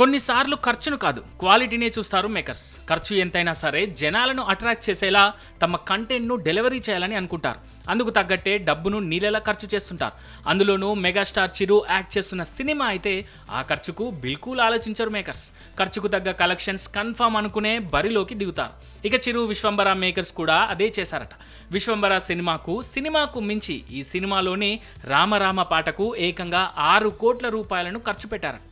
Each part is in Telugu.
కొన్నిసార్లు ఖర్చును కాదు క్వాలిటీనే చూస్తారు మేకర్స్. ఖర్చు ఎంతైనా సరే జనాలను అట్రాక్ట్ చేసేలా తమ కంటెంట్ను డెలివరీ చేయాలని అనుకుంటారు. అందుకు తగ్గట్టే డబ్బును నీళ్ళలా ఖర్చు చేస్తుంటారు. అందులోనూ మెగాస్టార్ చిరు యాక్ట్ చేస్తున్న సినిమా అయితే ఆ ఖర్చుకు బిల్కుల్ ఆలోచించరు మేకర్స్. ఖర్చుకు తగ్గ కలెక్షన్స్ కన్ఫామ్ అనుకునే బరిలోకి దిగుతారు. ఇక చిరు విశ్వంబర మేకర్స్ కూడా అదే చేశారట. విశ్వంబర సినిమాకు సినిమాకు మించి ఈ సినిమాలోని రామరామ పాటకు ఏకంగా ఆరు కోట్ల రూపాయలను ఖర్చు పెట్టారట.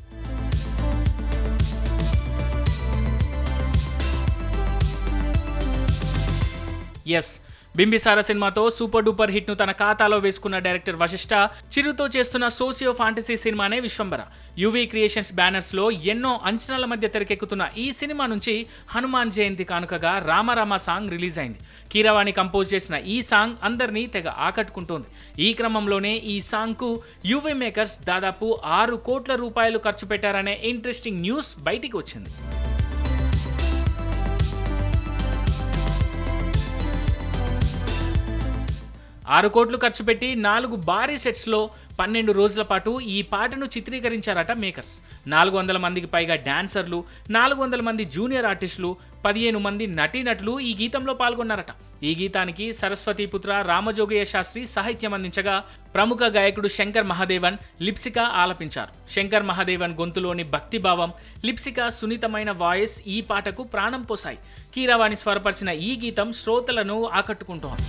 ఎస్ బింబిసార సినిమాతో సూపర్ డూపర్ హిట్ను తన ఖాతాలో వేసుకున్న డైరెక్టర్ వశిష్ఠ చిరుతో చేస్తున్న సోసియో ఫాంటసీ సినిమానే విశ్వంబర యువీ క్రియేషన్స్ బ్యానర్స్లో ఎన్నో అంచనాల మధ్య తెరకెక్కుతున్న ఈ సినిమా నుంచి హనుమాన్ జయంతి కానుకగా రామరామ సాంగ్ రిలీజ్ అయింది. కీరవాణి కంపోజ్ చేసిన ఈ సాంగ్ అందరినీ తెగ ఆకట్టుకుంటోంది. ఈ క్రమంలోనే ఈ సాంగ్కు యువీ మేకర్స్ దాదాపు ఆరు కోట్ల రూపాయలు ఖర్చు పెట్టారనే ఇంట్రెస్టింగ్ న్యూస్ బయటికి వచ్చింది. ఆరు కోట్లు ఖర్చు పెట్టి నాలుగు భారీ సెట్స్లో పన్నెండు రోజుల పాటు ఈ పాటను చిత్రీకరించారట మేకర్స్. నాలుగు వందల మందికి పైగా డాన్సర్లు నాలుగు వందల మంది జూనియర్ ఆర్టిస్టులు పదిహేను మంది నటీనటులు ఈ గీతంలో పాల్గొన్నారట. ఈ గీతానికి సరస్వతీపుత్ర రామజోగయ్య శాస్త్రి సాహిత్యం అందించగా ప్రముఖ గాయకుడు శంకర్ మహాదేవన్ లిప్సిక ఆలపించారు. శంకర్ మహాదేవన్ గొంతులోని భక్తిభావం లిప్సిక సున్నితమైన వాయిస్ ఈ పాటకు ప్రాణం పోసాయి. కీరవాణి స్వరపరిచిన ఈ గీతం శ్రోతలను ఆకట్టుకుంటోంది.